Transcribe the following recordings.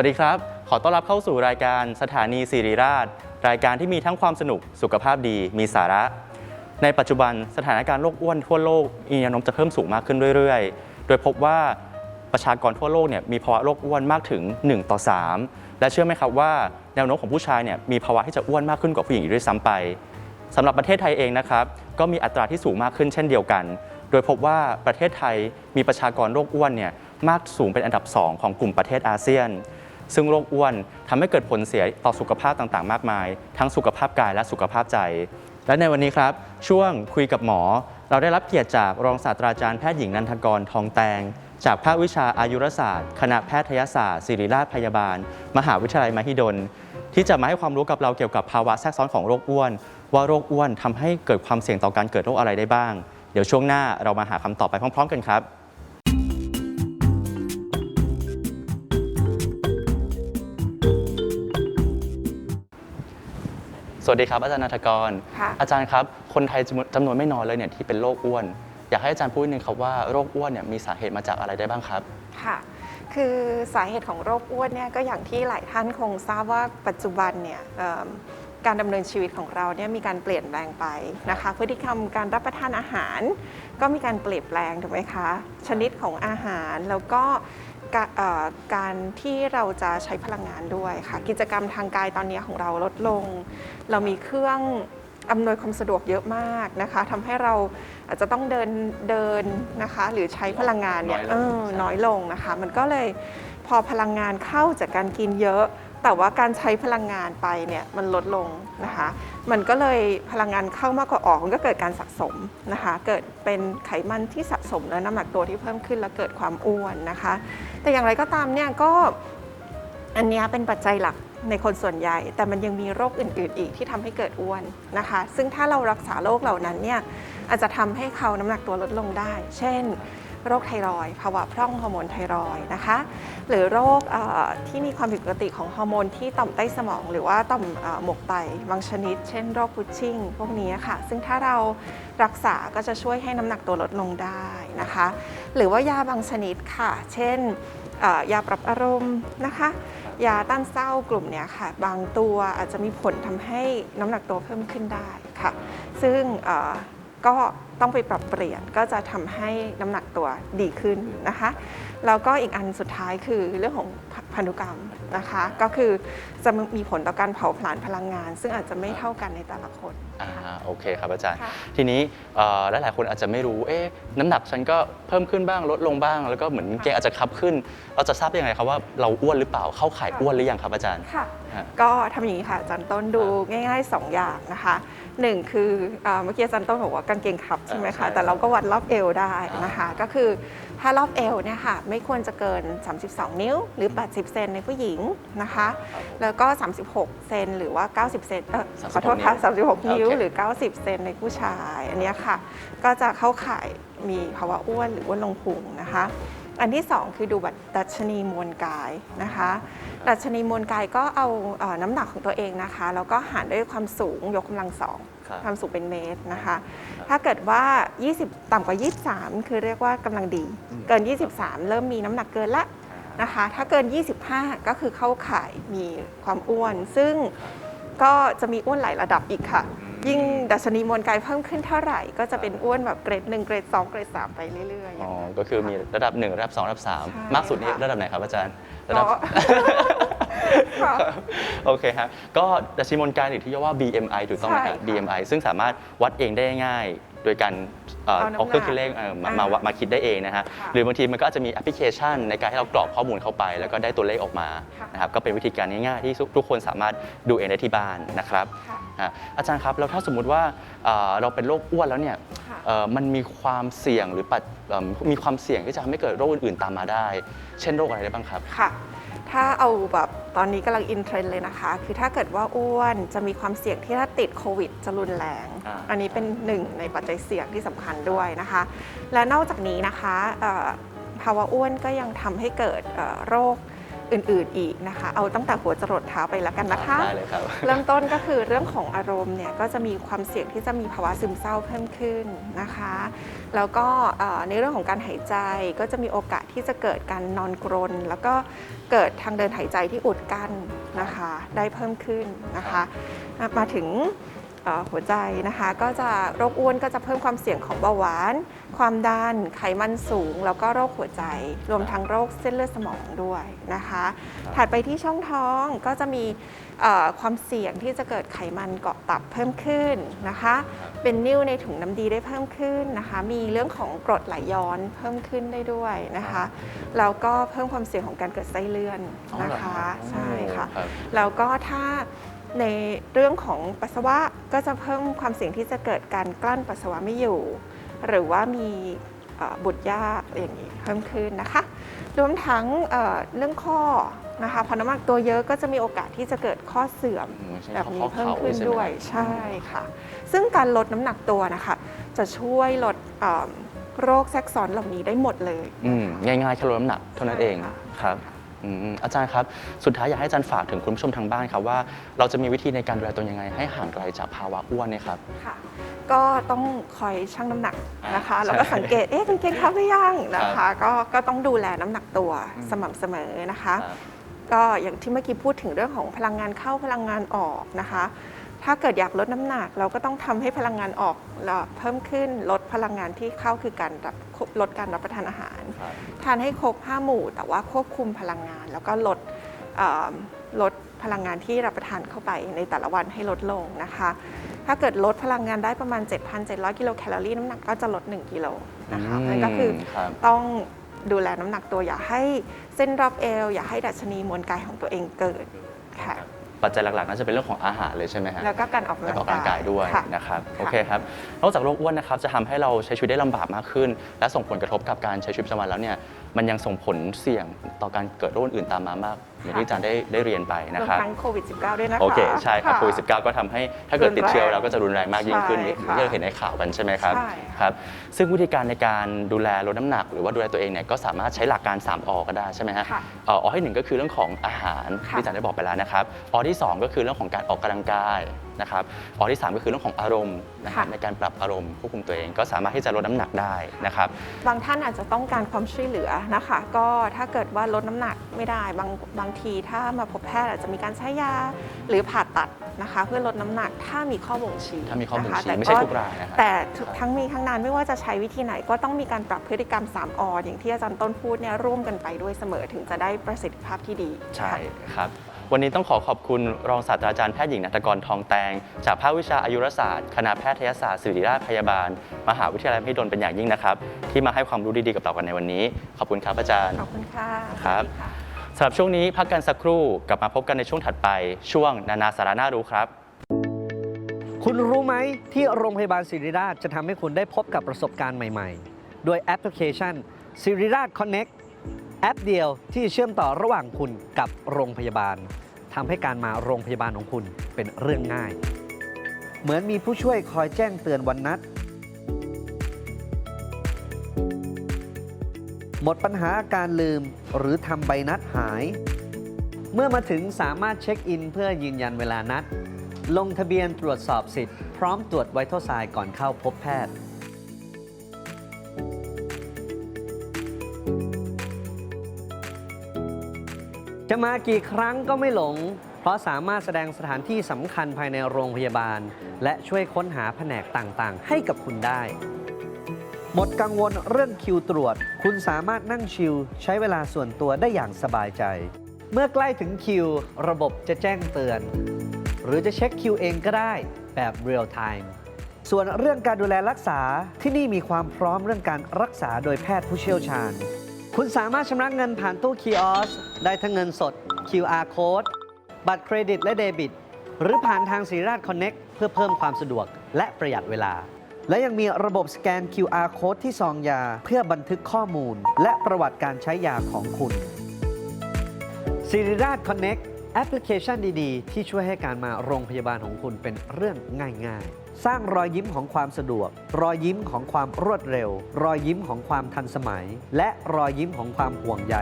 วัสดีครับ ขอต้อนรับเข้าสู่รายการสถานีสิริราช รายการที่มีทั้งความสนุก สุขภาพดี มีสาระ ในปัจจุบันสถานการณ์โรคอ้วนทั่วโลกมีแนวโน้มจะเพิ่มสูงมากขึ้นเรื่อยๆ โดยพบว่าประชากรทั่วโลกเนี่ยมีภาวะโรคอ้วนมากถึง 1 ต่อ 3 และเชื่อไหมครับว่าแนวโน้มของผู้ชายเนี่ยมีภาวะที่จะอ้วนมากขึ้นกว่าผู้หญิงอีกด้วยซ้ำไปสำหรับประเทศไทยเองนะครับก็มีอัตราที่สูงมากขึ้นเช่นเดียวกัน โดยพบว่าประเทศไทยมีประชากรโรคอ้วนเนี่ยมากสูงเป็นอันดับ 2 ของกลุ่มประเทศอาเซียน ซึ่งโรคอ้วนทำให้เกิดผลเสียต่อสุขภาพต่างๆ มากมาย ทั้งสุขภาพกายและสุขภาพใจ และในวันนี้ครับ ช่วงคุยกับหมอ เราได้รับเกียรติจากรองศาสตราจารย์แพทย์หญิงนันทกรทองแตง จากภาควิชาอายุรศาสตร์ คณะแพทยศาสตร์ศิริราชพยาบาล มหาวิทยาลัยมหิดล ที่จะมาให้ความรู้กับเราเกี่ยวกับภาวะแทรกซ้อนของโรคอ้วน ว่าโรคอ้วนทำให้เกิดความเสี่ยงต่อการเกิดโรคอะไรได้บ้าง เดี๋ยวช่วงหน้าเรามาหาคำตอบไปพร้อม ๆ กันครับ วัสดีครับอาจารย์นันทกร ค่ะอาจารย์ครับ คนไทยจำนวนจำนวนไม่น้อยเลยเนี่ยที่เป็นโรคอ้วน อยากให้อาจารย์พูดนิดนึงครับว่าโรคอ้วนเนี่ยมีสาเหตุมาจากอะไรได้บ้างครับ ค่ะ คือสาเหตุของโรคอ้วนเนี่ยก็อย่างที่หลายท่านคงทราบว่าปัจจุบันเนี่ยเอิ่มการดำเนินชีวิตของเราเนี่ยมีการเปลี่ยนแปลงไปนะคะ พฤติกรรมการรับประทานอาหาร ก็มีการเปลี่ยนแปลงถูกไหมคะ ชนิดของอาหารแล้วก็ กะเอ่อการที่เราจะใช้พลังงานด้วยค่ะ กิจกรรมทางกายตอนนี้ของเราลดลง เรามีเครื่องอำนวยความสะดวกเยอะมากนะคะทำให้เราอาจจะต้องเดินเดินนะคะ หรือใช้พลังงานเนี่ยน้อยลงเออน้อยลงนะคะ มันก็เลยพอพลังงานเข้าจากการกินเยอะ แต่ว่าการใช้พลังงานไปเนี่ยมันลดลงนะคะ มันก็เลยพลังงานเข้ามากกว่าออกมันก็เกิดการสะสมนะคะ เกิดเป็นไขมันที่สะสมและน้ำหนักตัวที่เพิ่มขึ้นแล้วเกิดความอ้วนนะคะ แต่อย่างไรก็ตามเนี่ยก็อันนี้เป็นปัจจัยหลักในคนส่วนใหญ่ แต่มันยังมีโรคอื่น ๆ อีกที่ทำให้เกิดอ้วนนะคะ ซึ่งถ้าเรารักษาโรคเหล่านั้นเนี่ยอาจจะทำให้เขาน้ำหนักตัวลดลงได้ เช่น โรคไทรอยภาวะพร่องฮอร์โมนไทรอยนะคะ หรือโรคที่มีความผิดปกติของฮอร์โมนที่ต่อมใต้สมอง หรือว่าต่อมหมวกไตบางชนิด เช่นโรคพุชชิ่งพวกนี้ค่ะ ซึ่งถ้าเรารักษาก็จะช่วยให้น้ำหนักตัวลดลงได้นะคะ หรือว่ายาบางชนิดค่ะ เช่นยาปรับอารมณ์นะคะ ยาต้านเศร้ากลุ่มเนี้ยค่ะ บางตัวอาจจะมีผลทำให้น้ำหนักตัวเพิ่มขึ้นได้ค่ะ ซึ่งก็ ต้องไปปรับเปลี่ยนก็จะทำให้น้ำหนักตัวดีขึ้นนะคะแล้วก็อีกอันสุดท้ายคือเรื่องของพันธุกรรมนะคะ ก็คือจะมีผลต่อการเผาผลาญพลังงาน ซึ่งอาจจะไม่เท่ากันในแต่ละคนอ่านะคะโอเคครับอาจารย์ค่ะทีนี้เอ่อหลายๆคนอาจจะไม่รู้เอ๊ะน้ำหนักฉันก็เพิ่มขึ้นบ้างลดลงบ้าง แล้วก็เหมือนเกงอาจจะคับขึ้น เราจะทราบได้ยังไงครับว่าเราอ้วนหรือเปล่าเข้าข่ายอ้วนหรือยังครับอาจารย์ค่ะฮะก็ทำอย่างนี้ค่ะอาจันต้นดูง่ายๆ 2 อย่างนะคะหนึ่งคือเอ่อเมื่อกี้อาจันต้นบอกว่ากางเกงขับใช่ไหมอ่าคะใช่แต่เราก็วัดรอบเอวได้นะคะอ่าก็คือถ้ารอบเอวเนี่ยค่ะไม่ควรจะเกิน 32 นิ้วหรือ 80 เซนในผู้หญิงนะคะ แล้วก็ 36 เซนหรือว่า 90 เซนเออขอโทษค่ะ36 นิ้วโอเคหรือ 90 เซนในผู้ชาย อันเนี้ยค่ะ ก็จะเข้าข่ายมีภาวะอ้วนหรืออ้วนลงพุงนะคะอันที่ 2 คือดูบัตรดัชนีมวลกายนะคะ ดัชนีมวลกายก็เอาเอ่อน้ำหนักของตัวเองนะคะ แล้วก็หารด้วยความสูงยกกำลังสอง ครับความสูงเป็นเมตรนะคะถ้าเกิดว่า 20 ต่ำกว่า 23 คือเรียกว่ากำลังดีเกิน 23 เริ่มมีน้ำหนักเกินละนะคะ ถ้าเกิน 25 ก็คือเข้าข่ายมีความอ้วน ซึ่งก็จะมีอ้วนหลายระดับอีกค่ะยิ่งดัชนีมวลกายเพิ่มขึ้นเท่าไหร่ ก็จะเป็นอ้วนแบบเกรด1เกรด2เกรด3ไปเรื่อยๆอ๋อ ก็คือมีระดับ 1 ระดับ 2 ระดับ ใช่3 มากสุดนี่ค่ะ ระดับไหนครับอาจารย์ ระดับก็ ค่ะโอเคฮะก็ดัชนีมวลกายหรือที่เรียกว่า BMI ถูกต้องไหมครับใช่ค่ะ BMI ซึ่งสามารถวัดเองได้ง่าย โดยการเอ่อเอาน้ำเอาเครื่องหนักคิดเลขเอ่อมาอ่ามมาวัดมาคิดได้เองนะฮะค่ะหรือบางทีมันก็อาจจะมีแอปพลิเคชัน ในการให้เรากรอกข้อมูลเข้าไป แล้วก็ได้ตัวเลขออกมาค่ะ นะครับก็เป็นวิธีการง่ายๆที่ทุกคนสามารถดูเองได้ที่บ้านนะครับค่ะ อะอาจารย์ครับแล้วถ้าสมมุติว่าเอ่อเราเป็นโรคอ้วนแล้วเนี่ย ค่ะ เอ่อมันมีความเสี่ยงหรือปัจเอิ่มมีความเสี่ยงที่จะทำให้เกิดโรคอื่นๆตามมาได้ เช่นโรคอะไรได้บ้างครับ ค่ะ ถ้าเอาแบบตอนนี้กำลังอินเทรนด์เลยนะคะ คือถ้าเกิดว่าอ้วนจะมีความเสี่ยงที่ถ้าติดโควิดจะรุนแรง อ่า อันนี้เป็นหนึ่งในปัจจัยเสี่ยงที่สำคัญด้วยนะคะ และนอกจากนี้นะคะเอ่อภาวะอ้วนก็ยังทำให้เกิดเอ่อโรค อื่นๆอีกนะคะ เอาตั้งแต่หัวจรดเท้าไปแล้วกันนะคะ ได้เลยครับ เริ่มต้นก็คือเรื่องของอารมณ์เนี่ยก็จะมีความเสี่ยงที่จะมีภาวะซึมเศร้าเพิ่มขึ้นนะคะ แล้วก็เอ่อในเรื่องของการหายใจก็จะมีโอกาสที่จะเกิดการนอนกรน แล้วก็เกิดทางเดินหายใจที่อุดกั้นนะคะ ได้เพิ่มขึ้นนะคะอะมาถึงเอ่อหัวใจนะคะ ก็จะโรคอ้วนก็จะเพิ่มความเสี่ยงของเบาหวาน ความดัน ไขมันสูง แล้วก็โรคหัวใจ รวมทั้งโรคเส้นเลือดสมองด้วยนะคะ ถัดไปที่ช่องท้องก็จะมีเอ่อความเสี่ยงที่จะเกิดไขมันเกาะตับเพิ่มขึ้นนะคะ เป็นนิ่วในถุงน้ำดีได้เพิ่มขึ้นนะคะ มีเรื่องของกรดไหลย้อนเพิ่มขึ้นได้ด้วยนะคะ แล้วก็เพิ่มความเสี่ยงของการเกิดไส้เลื่อนนะคะ ใช่ค่ะรับแล้วก็ถ้าในเรื่องของปัสสาวะก็จะเพิ่มความเสี่ยงที่จะเกิดการกลั้นปัสสาวะไม่อยู่ หรือว่ามีเอ่อบุตรยากอย่างนี้เพิ่มขึ้นนะคะ รวมทั้งเอ่อเรื่องข้อนะคะพอน้ำหนักตัวเยอะก็จะมีโอกาสที่จะเกิดข้อเสื่อมอืมใช่แบบนี้ข้อเพิ่มข่าขึ้นใช่ไหด้วยครับใช่ค่ะ ซึ่งการลดน้ำหนักตัวนะคะ จะช่วยลดเอ่อโรคแทรกซ้อนเหล่านี้ได้หมดเลยอืมง่ายๆแค่ลดน้ำหนักเท่านั้นเองใช่ค่ะครับ อืมอาจารย์ครับ สุดท้ายอยากให้อาจารย์ฝากถึงคุณผู้ชมทางบ้านครับว่า เราจะมีวิธีในการดูแลตัวยังไง ให้ห่างไกลจากภาวะอ้วนเนี่ยครับ ค่ะ ก็ต้องคอยชั่งน้ำหนักนะคะใช่แล้วก็สังเกต เอ๊ะกางเกงเข้าหรือยังนะครัคะบก็ ก็ต้องดูแลน้ำหนักตัวอืม สม่ำเสมอนะคะครับก็อย่างที่เมื่อกี้พูดถึงเรื่องของพลังงานเข้าพลังงานออกนะคะ ถ้าเกิดอยากลดน้ำหนัก เราก็ต้องทำให้พลังงานออกแล้วเพิ่มขึ้นลดพลังงานที่เข้าคือการรับลดการรับประทานอาหารครับทานให้ครบ5หมู่ แต่ว่าควบคุมพลังงาน แล้วก็ลดเอ่อลดพลังงานที่รับประทานเข้าไปในแต่ละวันให้ลดลงนะคะ ถ้าเกิดลดพลังงานได้ประมาณ 7,700 กิโลแคลอรี่น้ำหนักก็จะลด 1 กิโลนะคะอืมนั่นก็คือครับต้องดูแลน้ำหนักตัวอย่าให้เส้นรอบเอว อย่าให้ดัชนีมวลกายของตัวเองเกิดค่ะ ปัจจัยหลักๆน่าจะเป็นเรื่องของอาหารเลยใช่ไหมฮะแล้วก็การออกกำแล้ลัวก็ออกกำลังกายด้วยค่ะนะครับโอเคครับนอกจากโรคอ้วนนะครับจะทำให้เราใช้ชีวิตได้ลำบากมากขึ้น และส่งผลกระทบกับการใช้ชีวิตประจำวันแล้วเนี่ยมันยังส่งผลเสี่ยงต่อการเกิดโรคอื่นตามมามากอย่างที่อาจารย์ได้ได้เรียนไปรนะวมครับ ทั้งโควิด -19 ด้วยนะคะ โอเค ใช่ครับะโควิด19ก็ทำให้ถ้าเกิดติดเชื้อรุนแรงแล้วก็จะรุนแรงมากยิ่งขึ้นใช่ที่ค่ะเราเห็นในข่าวกันใช่ไหมครับใช่ครับ ซึ่งวิธีการในการดูแลลดน้ำหนัก หรือว่าดูแลตัวเองเนี่ยก็สามารถใช้หลักการ 3อก็ได้ใช่ไหมฮะค่ะเอ่ออที่หนึ่งก็คือเรื่องของอาหารค่ะที่อาจารย์ได้บอกไปแล้วนะครับอที่สองก็คือเรื่องของการออกกำลังกาย นะครับอที่สามก็คือเรื่องของอารมณ์นะครับในการปรับอารมณ์ควบคุมตัวเองก็สามารถที่จะลดน้ำหนักได้นะครับบางท่านอาจจะต้องการความช่วยเหลือนะคะ ก็ถ้าเกิดว่าลดน้ำหนักไม่ได้บางบางทีถ้ามาพบแพทย์อาจจะมีการใช้ยาหรือผ่าตัดนะคะ เพื่อลดน้ำหนักถ้ามีข้อบ่งชี้ถ้ามีข้อบ่งนะคะชี้แต่ไม่ใช่ก็ทุกรายนะครับแต่ทุกทั้งนี้ทั้งนั้นไม่ว่าจะใช้วิธีไหนก็ต้องมีการปรับพฤติกรรม 3ออย่างที่อาจารย์ต้นพูดเนี่ยร่วมกันไปด้วยเสมอถึงจะได้ประสิทธิภาพที่ดี ใช่ค่ะครับ วันนี้ต้องขอขอบคุณรองศาสตราจารย์แพทย์หญิงนัตกรทองแตง จากภาควิชาอายุรศาสตร์ คณะแพทยศาสตร์ศิริราชพยาบาล มหาวิทยาลัยมหิดลเป็นอย่างยิ่งนะครับ ที่มาให้ความรู้ดีๆกับเรากันในวันนี้ ขอบคุณครับอาจารย์ขอบคุณค่ะครับสวัสดีะสำหรับช่วงนี้พักกันสักครู่กลับมาพบกันในช่วงถัดไป ช่วงนานาสาระน่ารู้ครับ คุณรู้ไหมที่โรงพยาบาลศิริราชจะทำให้คุณได้พบกับประสบการณ์ใหม่ ๆ โดยแอปพลิเคชันศิริราช Connect แอปเดียวที่เชื่อมต่อระหว่างคุณกับโรงพยาบาลทำให้การมาโรงพยาบาลของคุณเป็นเรื่องง่าย เหมือนมีผู้ช่วยคอยแจ้งเตือนวันนัด หมดปัญหาอาการลืมหรือทำใบนัดหาย เมื่อมาถึงสามารถเช็คอินเพื่อยืนยันเวลานัด ลงทะเบียนตรวจสอบสิทธิ์พร้อมตรวจไวท์เทอร์ไซก่อนเข้าพบแพทย์ จะมากี่ครั้งก็ไม่หลง เพราะสามารถแสดงสถานที่สำคัญภายในโรงพยาบาล และช่วยค้นหาแผนกต่างๆ ให้กับคุณได้ หมดกังวลเรื่องคิวตรวจ คุณสามารถนั่งชิลใช้เวลาส่วนตัวได้อย่างสบายใจ เมื่อใกล้ถึงคิว ระบบจะแจ้งเตือน หรือจะเช็คคิวเองก็ได้แบบเรียลไทม์ส่วนเรื่องการดูแลรักษาที่นี่มีความพร้อมเรื่องการรักษาโดยแพทย์ผู้เชี่ยวชาญ คุณสามารถชำระเงินผ่านตู้คีออสได้ทั้งเงินสด QR code บัตรเครดิตและเดบิต หรือผ่านทางสีราชคอนเน็กเพื่อเพิ่มความสะดวกและประหยัดเวลา และยังมีระบบสแกน QR code ที่ซองยา เพื่อบันทึกข้อมูล และประวัติการใช้ยาของคุณสิริราชคอนเน็กแอปพลิเคชันดี ๆ ที่ช่วยให้การมาโรงพยาบาลของคุณเป็นเรื่องง่าย ๆ สร้างรอยยิ้มของความสะดวก รอยยิ้มของความรวดเร็ว รอยยิ้มของความทันสมัย และรอยยิ้มของความห่วงใยพ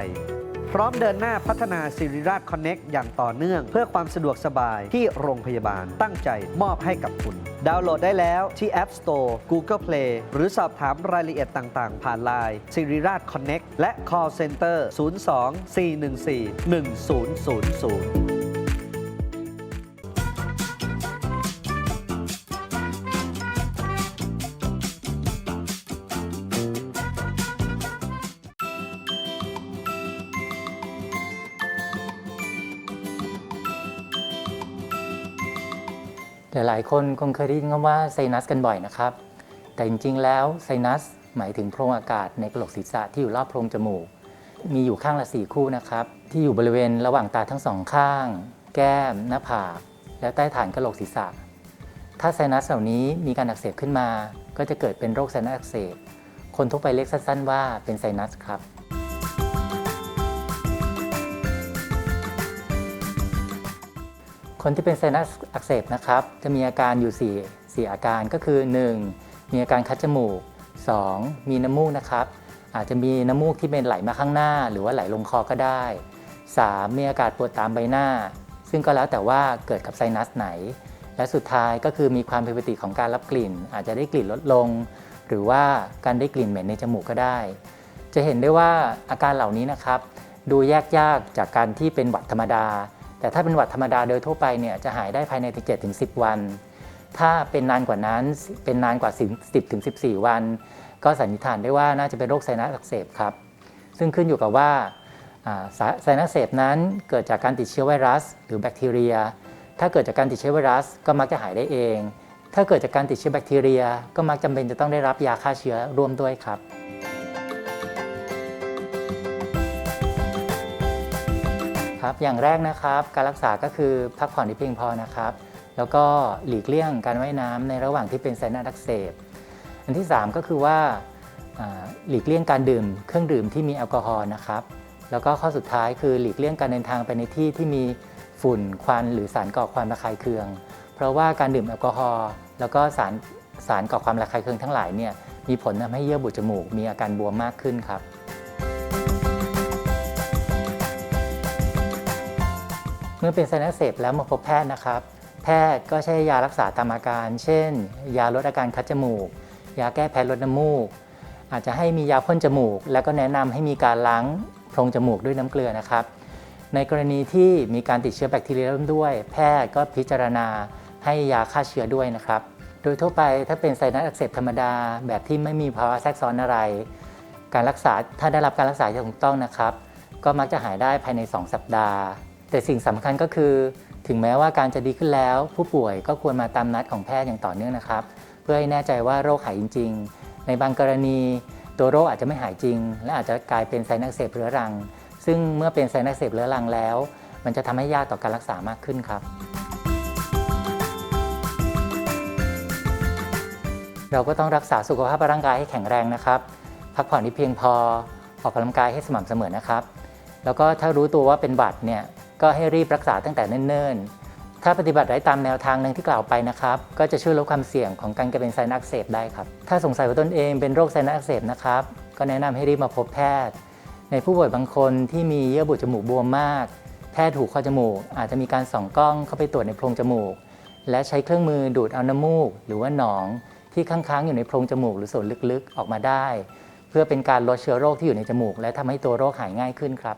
พร้อมเดินหน้าพัฒนาสิริราชคอนเน็กอย่างต่อเนื่อง เพื่อความสะดวกสบายที่โรงพยาบาลตั้งใจมอบให้กับคุณ ดาวน์โหลดได้แล้วที่ App Store Google Play หรือสอบถามรายละเอียดต่าง ๆ ผ่าน Line สิริราชคอนเน็กและ Call Center 02 414 1000 หลายคนคงเคยได้ยินคำว่าไซนัสกันบ่อยนะครับ แต่จริงๆ แล้วไซนัสหมายถึงโพรงอากาศในกระโหลกศีรษะที่อยู่รอบโพรงจมูก มีอยู่ข้างละสี่คู่นะครับ ที่อยู่บริเวณระหว่างตาทั้งสองข้าง แก้ม หน้าผาก และใต้ฐานกระโหลกศีรษะ ถ้าไซนัสเหล่านี้มีการอักเสบขึ้นมา ก็จะเกิดเป็นโรคไซนัสอักเสบ คนทั่วไปเรียกสั้นๆว่าเป็นไซนัสครับ คนที่เป็นไซนัสอักเสบนะครับ จะมีอาการอยู่ 4 4 อาการก็คือ 1. มีอาการคัดจมูก 2. มีน้ำมูกนะครับ อาจจะมีน้ำมูกที่เป็นไหลมาข้างหน้า หรือว่าไหลลงคอก็ได้ 3. มีอาการปวดตามใบหน้า ซึ่งก็แล้วแต่ว่าเกิดกับไซนัสไหน และสุดท้ายก็คือมีความผิดปกติของการรับกลิ่น อาจจะได้กลิ่นลดลง หรือว่าการได้กลิ่นเหม็นในจมูกก็ได้ จะเห็นได้ว่าอาการเหล่านี้นะครับ ดูแยกยากจากการที่เป็นหวัดธรรมดา แต่ถ้าเป็นหวัดธรรมดาโดยทั่วไปเนี่ยจะหายได้ภายใน7ถึง10 วัน ถ้าเป็นนานกว่านั้นเป็นนานกว่า 10ถึง14 วัน ก็สันนิษฐานได้ว่าน่าจะเป็นโรคไซนัสอักเสบครับ ซึ่งขึ้นอยู่กับว่าไซนัสอักเสบนั้นเกิดจากการติดเชื้อไวรัส หรือแบคทีเรีย ถ้าเกิดจากการติดเชื้อไวรัสก็มักจะหายได้เอง ถ้าเกิดจากการติดเชื้อแบคทีเรีย ก็มักจำเป็นจะต้องได้รับยาฆ่าเชื้อร่วมด้วยครับ ครับ อย่างแรกนะครับ การรักษาก็คือพักผ่อนที่เพียงพอนะครับ แล้วก็หลีกเลี่ยงการว่ายน้ำในระหว่างที่เป็นไซนัสอักเสบ อันที่ 3 ก็คือว่าหลีกเลี่ยงการดื่ม เครื่องดื่มที่มีแอลกอฮอล์นะครับ แล้วก็ข้อสุดท้ายคือหลีกเลี่ยงการเดินทางไปในที่ที่มีฝุ่นควันหรือสารก่อความระคายเคือง เพราะว่าการดื่มแอลกอฮอล์แล้วก็สารสารก่อความระคายเคืองทั้งหลายเนี่ยมีผลทำให้เยื่อบุจมูกมีอาการบวมมากขึ้นครับ เมื่อเป็นไซนัสเสบแล้วมาพบแพทย์นะครับ แพทย์ก็ใช้ยารักษาตามอาการ เช่น ยาลดอาการคัดจมูก ยาแก้แพ้ลดน้ำมูก อาจจะให้มียาพ่นจมูก แล้วก็แนะนำให้มีการล้างโพรงจมูกด้วยน้ำเกลือนะครับ ในกรณีที่มีการติดเชื้อแบคทีเรียร่วมด้วย แพทย์ก็พิจารณาให้ยาฆ่าเชื้อด้วยนะครับ โดยทั่วไปถ้าเป็นไซนัสอักเสบธรรมดา แบบที่ไม่มีภาวะแทรกซ้อนอะไร การรักษาถ้าได้รับการรักษาที่ถูกต้องนะครับ ก็มักจะหายได้ภายใน 2 สัปดาห์ แต่สิ่งสำคัญก็คือ ถึงแม้ว่าการจะดีขึ้นแล้ว ผู้ป่วยก็ควรมาตามนัดของแพทย์อย่างต่อเนื่องนะครับ เพื่อให้แน่ใจว่าโรคหายจริง ๆ ในบางกรณี ตัวโรคอาจจะไม่หายจริง และอาจจะกลายเป็นไซนัสเสบเรื้อรัง ซึ่งเมื่อเป็นไซนัสเสบเรื้อรังแล้ว มันจะทำให้ยากต่อการรักษามากขึ้นครับ เราก็ต้องรักษาสุขภาพร่างกายให้แข็งแรงนะครับ พักผ่อนที่เพียงพอออกกำลังกายให้สม่ำเสมอนะครับแล้วก็ถ้ารู้ตัวว่าเป็นหวัดเนี่ย ก็ให้รีบรักษาตั้งแต่เนิ่นๆ ถ้าปฏิบัติได้ตามแนวทางหนึ่งที่กล่าวไปนะครับ ก็จะช่วยลดความเสี่ยงของการเกิดเป็นไซนัสอักเสบได้ครับ ถ้าสงสัยว่าตนเองเป็นโรคไซนัสอักเสบนะครับ ก็แนะนำให้รีบมาพบแพทย์ ในผู้ป่วยบางคนที่มีเยื่อบุจมูกบวมมาก แพทย์ถูกข้อจมูก อาจจะมีการส่องกล้องเข้าไปตรวจในโพรงจมูก และใช้เครื่องมือดูดเอาน้ำมูก หรือว่าหนองที่ค้างๆอยู่ในโพรงจมูกหรือส่วนลึกๆออกมาได้ เพื่อเป็นการลดเชื้อโรคที่อยู่ในจมูก และทำให้ตัวโรคหายง่ายขึ้นครับ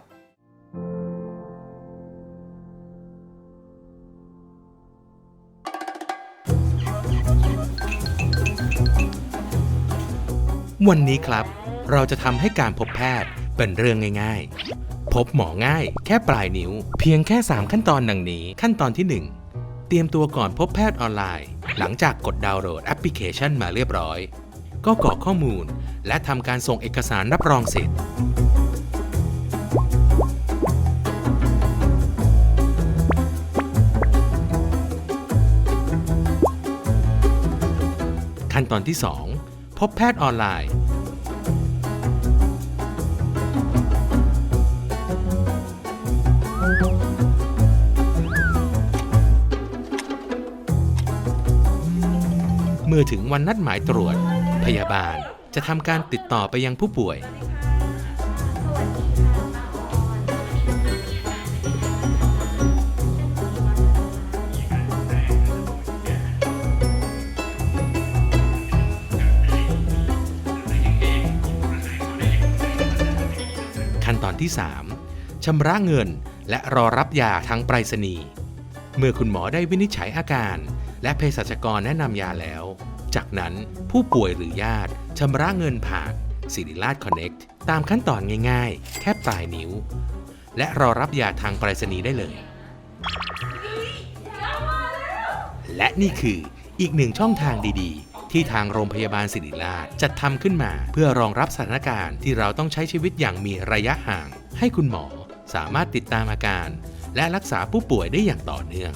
วันนี้ครับ เราจะทำให้การพบแพทย์เป็นเรื่องง่าย ๆ พบหมอง่าย แค่ปลายนิ้ว เพียงแค่ 3 ขั้นตอนดังนี้ ขั้นตอนที่ 1 เตรียมตัวก่อนพบแพทย์ออนไลน์ หลังจากกดดาวน์โหลดแอปพลิเคชันมาเรียบร้อย ก็กรอกข้อมูล และทำการส่งเอกสารรับรองสิทธิ์ขั้นตอนที่ 2 พบแพทย์ออนไลน์ มื่อถึงวันนัดหมายตรวจ พยาบาลจะทำการติดต่อไปยังผู้ป่วย ขั้นตอนที่ 3ชำระเงินและรอรับยาทางไปรษณีย์เมื่อคุณหมอได้วินิจฉัยอาการ และเภสัชกรแนะนำยาแล้ว จากนั้นผู้ป่วยหรือญาติชำระเงินผ่านสิริราชคอนเน็กตามขั้นตอนง่ายๆ แค่ปลายนิ้ว และรอรับยาทางไปรษณีย์ได้เลย และนี่คืออีกหนึ่งช่องทางดีๆ ที่ทางโรงพยาบาลศิริราชจัดทำขึ้นมา เพื่อรองรับสถานการณ์ที่เราต้องใช้ชีวิตอย่างมีระยะห่าง ให้คุณหมอสามารถติดตามอาการ และรักษาผู้ป่วยได้อย่างต่อเนื่อง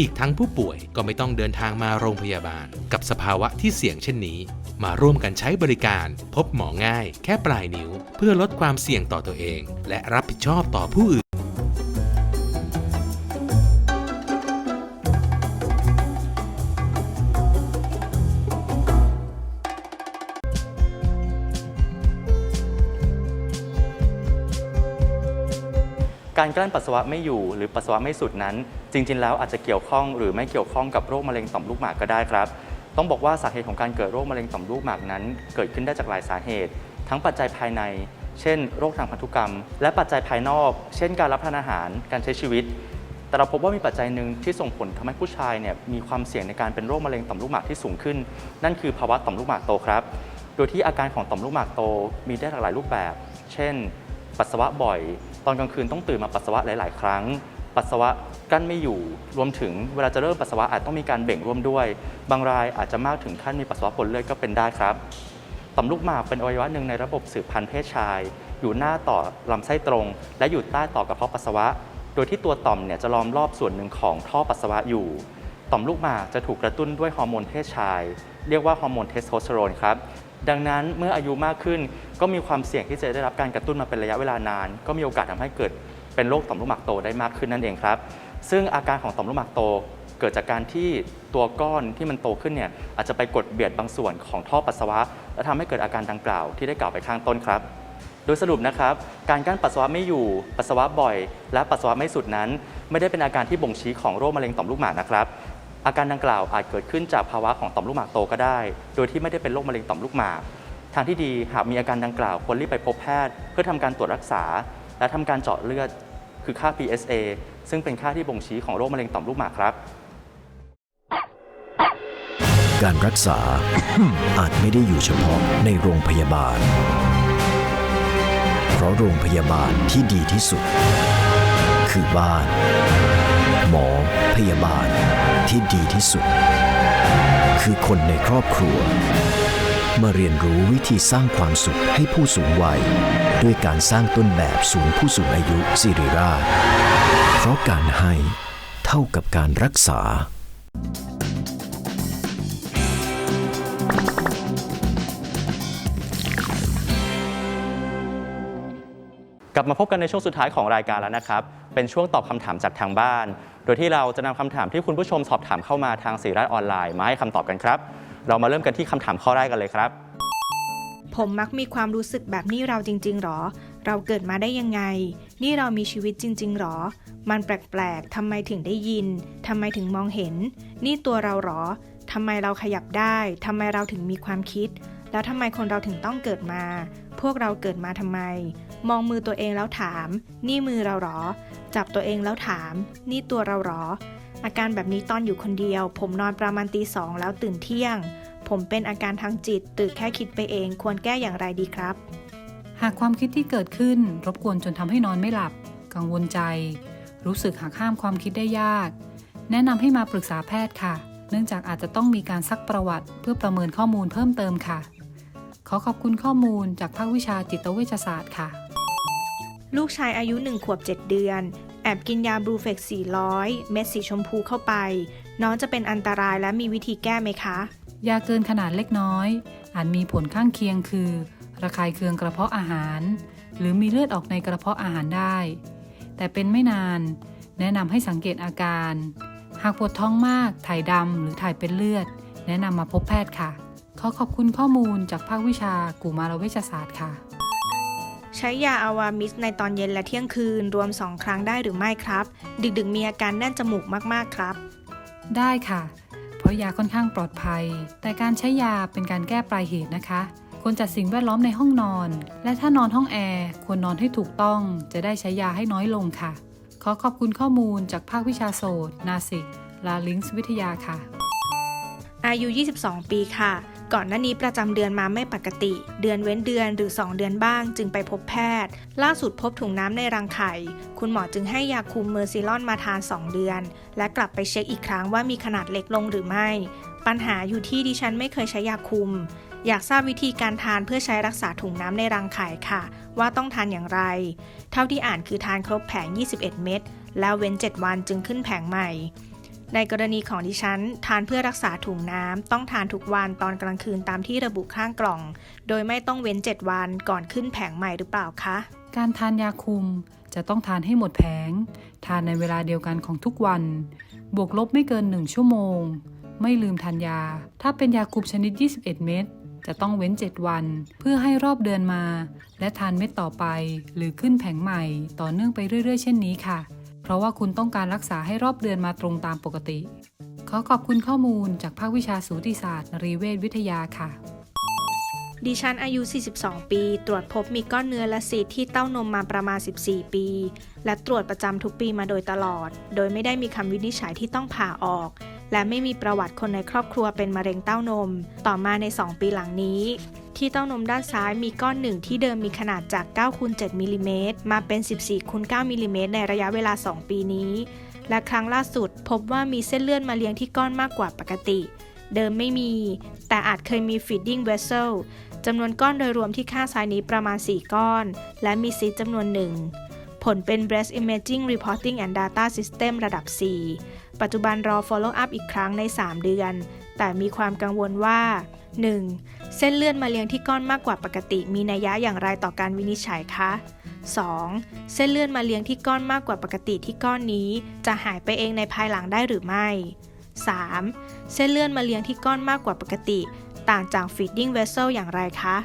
อีกทั้งผู้ป่วยก็ไม่ต้องเดินทางมาโรงพยาบาล กับสภาวะที่เสี่ยงเช่นนี้ มาร่วมกันใช้บริการ พบหมอง่าย แค่ปลายนิ้ว เพื่อลดความเสี่ยงต่อตัวเอง และรับผิดชอบต่อผู้อื่น การกลั้นปัสสาวะไม่อยู่หรือปัสสาวะไม่สุดนั้น จริง ๆ แล้วอาจจะเกี่ยวข้องหรือไม่เกี่ยวข้องกับโรคมะเร็งต่อมลูกหมากก็ได้ครับ ต้องบอกว่าสาเหตุของการเกิดโรคมะเร็งต่อมลูกหมากนั้น เกิดขึ้นได้จากหลายสาเหตุ ทั้งปัจจัยภายใน เช่น โรคทางพันธุกรรม และปัจจัยภายนอก เช่น การรับประทานอาหาร การใช้ชีวิต แต่เราพบว่ามีปัจจัยหนึ่งที่ส่งผลทำให้ผู้ชายเนี่ยมีความเสี่ยงในการเป็นโรคมะเร็งต่อมลูกหมากที่สูงขึ้น นั่นคือภาวะต่อมลูกหมากโตครับ โดยที่อาการของต่อมลูกหมากโตมีได้หลากหลายรูปแบบ เช่น ปัสสาวะบ่อย ตอนกลางคืนต้องตื่นมาปัสสาวะหลาย ๆ ครั้ง ปัสสาวะกั้นไม่อยู่ รวมถึงเวลาจะเริ่มปัสสาวะอาจต้องมีการเบ่งร่วมด้วย บางรายอาจจะมากถึงขั้นมีปัสสาวะปนเลือดก็เป็นได้ครับต่อมลูกหมากเป็นอวัยวะหนึ่งในระบบสืบพันธุ์เพศชาย อยู่หน้าต่อลำไส้ตรง และอยู่ใต้ต่อกระเพาะปัสสาวะ โดยที่ตัวต่อมเนี่ยจะล้อมรอบส่วนหนึ่งของท่อปัสสาวะอยู่ ต่อมลูกหมากจะถูกกระตุ้นด้วยฮอร์โมนเพศชาย เรียกว่าฮอร์โมนเทสโทสเตอโรนครับ ดังนั้นเมื่ออายุมากขึ้น ก็มีความเสี่ยงที่จะได้รับการกระตุ้นมาเป็นระยะเวลานาน ก็มีโอกาสทำให้เกิดเป็นโรคต่อมลูกหมากโตได้มากขึ้นนั่นเองครับ ซึ่งอาการของต่อมลูกหมากโตเกิดจากการที่ตัวก้อนที่มันโตขึ้นเนี่ยอาจจะไปกดเบียดบางส่วนของท่อปัสสาวะ และทำให้เกิดอาการดังกล่าวที่ได้กล่าวไปข้างต้นครับ โดยสรุปนะครับ การกั้นปัสสาวะไม่อยู่ปัสสาวะบ่อย และปัสสาวะไม่สุดนั้น ไม่ได้เป็นอาการที่บ่งชี้ของโรคมะเร็งต่อมลูกหมากนะครับ อาการดังกล่าวอาจเกิดขึ้นจากภาวะของต่อมลูกหมากโตก็ได้ โดยที่ไม่ได้เป็นโรคมะเร็งต่อมลูกหมาก ทางที่ดีหากมีอาการดังกล่าวควรรีบไปพบแพทย์ เพื่อทำการตรวจรักษา และทำการเจาะเลือด คือค่า PSA ซึ่งเป็นค่าที่บ่งชี้ของโรคมะเร็งต่อมลูกหมากครับ การรักษาอาจไม่ได้อยู่เฉพาะในโรงพยาบาล เพราะโรงพยาบาลที่ดีที่สุด คือบ้าน หมอพยาบาล ที่ดีที่สุด คือคนในครอบครัว มาเรียนรู้วิธีสร้างความสุขให้ผู้สูงวัย ด้วยการสร้างต้นแบบศูนย์ผู้สูงอายุสิริราชเพราะการให้เท่ากับการรักษา กลับมาพบกันในช่วงสุดท้ายของรายการแล้วนะครับ เป็นช่วงตอบคำถามจากทางบ้าน โดยที่เราจะนำคำถามที่คุณผู้ชมสอบถามเข้ามาทางสีรัฐออนไลน์มาให้คำตอบกันครับ เรามาเริ่มกันที่คำถามข้อแรกกันเลยครับ ผมมักมีความรู้สึกแบบนี้เราจริง ๆหรอ เราเกิดมาได้ยังไง นี่เรามีชีวิตจริง ๆหรอ มันแปลกๆทำไมถึงได้ยินทำไมถึงมองเห็น นี่ตัวเราหรอทำไมเราขยับได้ทำไมเราถึงมีความคิด แล้วทำไมคนเราถึงต้องเกิดมา พวกเราเกิดมาทำไม มองมือตัวเองแล้วถาม นี่มือเราหรอ จับตัวเองแล้วถาม นี่ตัวเราหรอ อาการแบบนี้ตอนอยู่คนเดียว ผมนอนประมาณตีสองแล้วตื่นเที่ยง ผมเป็นอาการทางจิตตื่นแค่คิดไปเอง ควรแก้อย่างไรดีครับ หากความคิดที่เกิดขึ้น รบกวนจนทำให้นอนไม่หลับ กังวลใจ รู้สึกหักห้ามความคิดได้ยาก แนะนำให้มาปรึกษาแพทย์ค่ะ เนื่องจากอาจจะต้องมีการซักประวัติ เพื่อประเมินข้อมูลเพิ่มเติมค่ะขอขอบคุณข้อมูลจากภาควิชาจิตเวชศาสตร์ค่ะ ลูกชายอายุ 1 ขวบ 7 เดือน แอบกินยาบรูเฟก400 เม็ดสีชมพูเข้าไป น้องจะเป็นอันตรายและมีวิธีแก้ไหมคะ ยาเกินขนาดเล็กน้อย อาจมีผลข้างเคียงคือ ระคายเคืองกระเพาะอาหาร หรือมีเลือดออกในกระเพาะอาหารได้ แต่เป็นไม่นาน แนะนำให้สังเกตอาการ หากปวดท้องมาก ถ่ายดำหรือถ่ายเป็นเลือด แนะนำมาพบแพทย์ค่ะ ขอขอบคุณข้อมูลจากภาควิชากุมารเวชศาสตร์ค่ะ ใช้ยาอาวามิสในตอนเย็นและเที่ยงคืนรวม 2 ครั้งได้หรือไม่ครับ ดึกๆมีอาการแน่นจมูกมากๆครับ ได้ค่ะ เพราะยาค่อนข้างปลอดภัย แต่การใช้ยาเป็นการแก้ปลายเหตุนะคะควรจัดสิ่งแวดล้อมในห้องนอน และถ้านอนห้องแอร์ควรนอนให้ถูกต้องจะได้ใช้ยาให้น้อยลงค่ะ ขอขอบคุณข้อมูลจากภาควิชาโสตนาสิกลาลิงส์วิทยาค่ะ อายุ 22 ปีค่ะ ก่อนหน้านี้ประจำเดือนมาไม่ปกติ เดือนเว้นเดือนหรือ 2 เดือนบ้าง จึงไปพบแพทย์ ล่าสุดพบถุงน้ำในรังไข่ คุณหมอจึงให้ยาคุมเมอร์ซิลอนมาทาน 2 เดือน และกลับไปเช็คอีกครั้งว่ามีขนาดเล็กลงหรือไม่ ปัญหาอยู่ที่ดิฉันไม่เคยใช้ยาคุม อยากทราบวิธีการทานเพื่อใช้รักษาถุงน้ำในรังไข่ค่ะ ว่าต้องทานอย่างไร เท่าที่อ่านคือทานครบแผง 21 เม็ดแล้วเว้น 7 วันจึงขึ้นแผงใหม่ ในกรณีของดิฉัน ทานเพื่อรักษาถุงน้ำต้องทานทุกวันตอนกลางคืนตามที่ระบุข้างกล่อง โดยไม่ต้องเว้น 7 วันก่อนขึ้นแผงใหม่หรือเปล่าคะ การทานยาคุมจะต้องทานให้หมดแผง ทานในเวลาเดียวกันของทุกวัน บวกลบไม่เกิน 1 ชั่วโมง ไม่ลืมทานยา ถ้าเป็นยาคุมชนิด 21 เม็ดจะต้องเว้น 7 วัน เพื่อให้รอบเดือนมา และทานเม็ดต่อไป หรือขึ้นแผงใหม่ ต่อเนื่องไปเรื่อย ๆ เช่นนี้ค่ะ ราะว่าคุณต้องการรักษาให้รอบเดือนมาตรงตามปกติ ขอขอบคุณข้อมูลจากภาควิชาสูติศาสตร์นรีเวชวิทยาค่ะ ดิฉันอายุ 42 ปี ตรวจพบมีก้อนเนื้อและซีที่เต้านมมาประมาณ 14 ปี และตรวจประจำทุกปีมาโดยตลอด โดยไม่ได้มีคำวินิจฉัยที่ต้องผ่าออก และไม่มีประวัติคนในครอบครัวเป็นมะเร็งเต้านม ต่อมาใน 2 ปีหลังนี้ ที่เต้านมด้านซ้ายมีก้อนหนึ่งที่เดิมมีขนาดจาก9คูณ7มิลลิเมตรมาเป็น 14คูณ9มิลลิเมตรในระยะเวลา 2 ปีนี้ และครั้งล่าสุดพบว่ามีเส้นเลือดมาเลี้ยงที่ก้อนมากกว่าปกติ เดิมไม่มี แต่อาจเคยมี feeding vessel จำนวนก้อนโดยรวมที่ข้างซ้ายนี้ประมาณ 4 ก้อน และมีซีจำนวนหนึ่งผลเป็น breast imaging reporting and data system ระดับ 4 ปัจจุบันรอ follow up อีกครั้งใน 3 เดือน แต่มีความกังวลว่า 1. เส้นเลือดมาเลี้ยงที่ก้อนมากกว่าปกติ มีนัยยะอย่างไรต่อการวินิจฉัยคะ 2. เส้นเลือดมาเลี้ยงที่ก้อนมากกว่าปกติที่ก้อนนี้ จะหายไปเองในภายหลังได้หรือไม่ 3. เส้นเลือดมาเลี้ยงที่ก้อนมากกว่าปกติ ต่างจาก feeding vessel อย่างไรคะ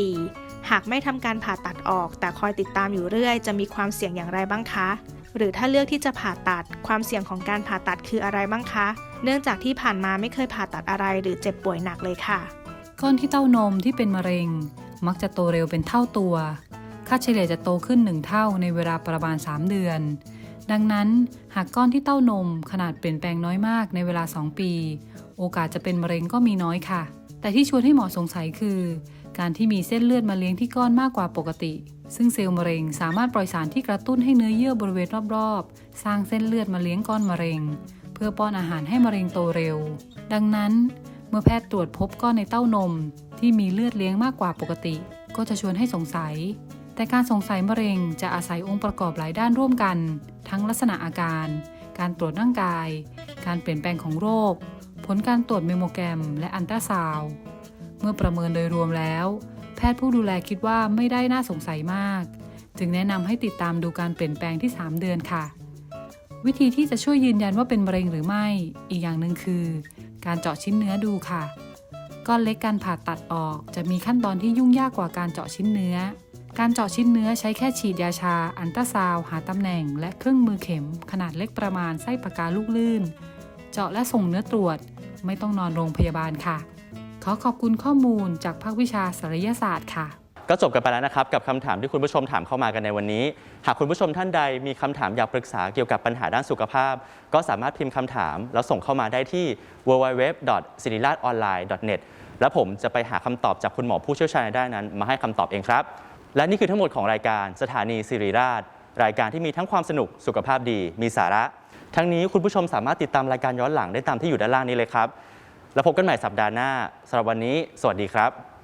4. หากไม่ทำการผ่าตัดออก แต่คอยติดตามอยู่เรื่อย จะมีความเสี่ยงอย่างไรบ้างคะ หรือถ้าเลือกที่จะผ่าตัด ความเสี่ยงของการผ่าตัดคืออะไรบ้างคะ เนื่องจากที่ผ่านมาไม่เคยผ่าตัดอะไรหรือเจ็บป่วยหนักเลยค่ะ ก้อนที่เต้านมที่เป็นมะเร็ง มักจะโตเร็วเป็นเท่าตัว ค่าเฉลี่ยจะโตขึ้น1เท่าในเวลาประมาณ 3 เดือน ดังนั้นหากก้อนที่เต้านมขนาดเปลี่ยนแปลงน้อยมากในเวลา 2 ปี โอกาสจะเป็นมะเร็งก็มีน้อยค่ะ แต่ที่ชวนให้หมอสงสัยคือ การที่มีเส้นเลือดมาเลี้ยงที่ก้อนมากกว่าปกติ ซึ่งเซลล์มะเร็งสามารถปล่อยสารที่กระตุ้นให้เนื้อเยื่อบริเวณรอบๆ สร้างเส้นเลือดมาเลี้ยงก้อนมะเร็ง เพื่อป้อนอาหารให้มะเร็งโตเร็ว ดังนั้น เมื่อแพทย์ตรวจพบก้อนในเต้านม ที่มีเลือดเลี้ยงมากกว่าปกติ ก็จะชวนให้สงสัย แต่การสงสัยมะเร็งจะอาศัยองค์ประกอบหลายด้านร่วมกัน ทั้งลักษณะอาการ การตรวจร่างกาย การเปลี่ยนแปลงของโรค ผลการตรวจเมโมแกรม และอันตราซาวด์ เมื่อประเมินโดยรวมแล้ว แพทย์ผู้ดูแลคิดว่าไม่ได้น่าสงสัยมาก จึงแนะนำให้ติดตามดูการเปลี่ยนแปลงที่ 3 เดือนค่ะ วิธีที่จะช่วยยืนยันว่าเป็นมะเร็งหรือไม่ อีกอย่างหนึ่งคือ การเจาะชิ้นเนื้อดูค่ะ ก้อนเล็กการผ่าตัดออกจะมีขั้นตอนที่ยุ่งยากกว่าการเจาะชิ้นเนื้อ การเจาะชิ้นเนื้อใช้แค่ฉีดยาชา อันตราซาวหาตำแหน่ง และเครื่องมือเข็ม ขนาดเล็กประมาณไส้ปากกาลูกลื่น เจาะและส่งเนื้อตรวจ ไม่ต้องนอนโรงพยาบาลค่ะ ขอขอบคุณข้อมูลจากภาควิชาศัลยศาสตร์ค่ะก็จบกันไปแล้วนะครับกับคำถามที่คุณผู้ชมถามเข้ามากันในวันนี้ หากคุณผู้ชมท่านใดมีคำถามอยากปรึกษาเกี่ยวกับปัญหาด้านสุขภาพ ก็สามารถพิมพ์คำถาม แล้วส่งเข้ามาได้ที่ www.sirilatonline.net และผมจะไปหาคำตอบจากคุณหมอผู้เชี่ยวชาญในด้านนั้น มาให้คำตอบเองครับ และนี่คือทั้งหมดของรายการสถานีสิริราช รายการที่มีทั้งความสนุกสุขภาพดี มีสาระ ทั้งนี้คุณผู้ชมสามารถติดตามรายการย้อนหลังได้ตามที่อยู่ด้านล่างนี้เลยครับ แล้วพบกันใหม่สัปดาห์หน้าสำหรับวันนี้ สวัสดีครับ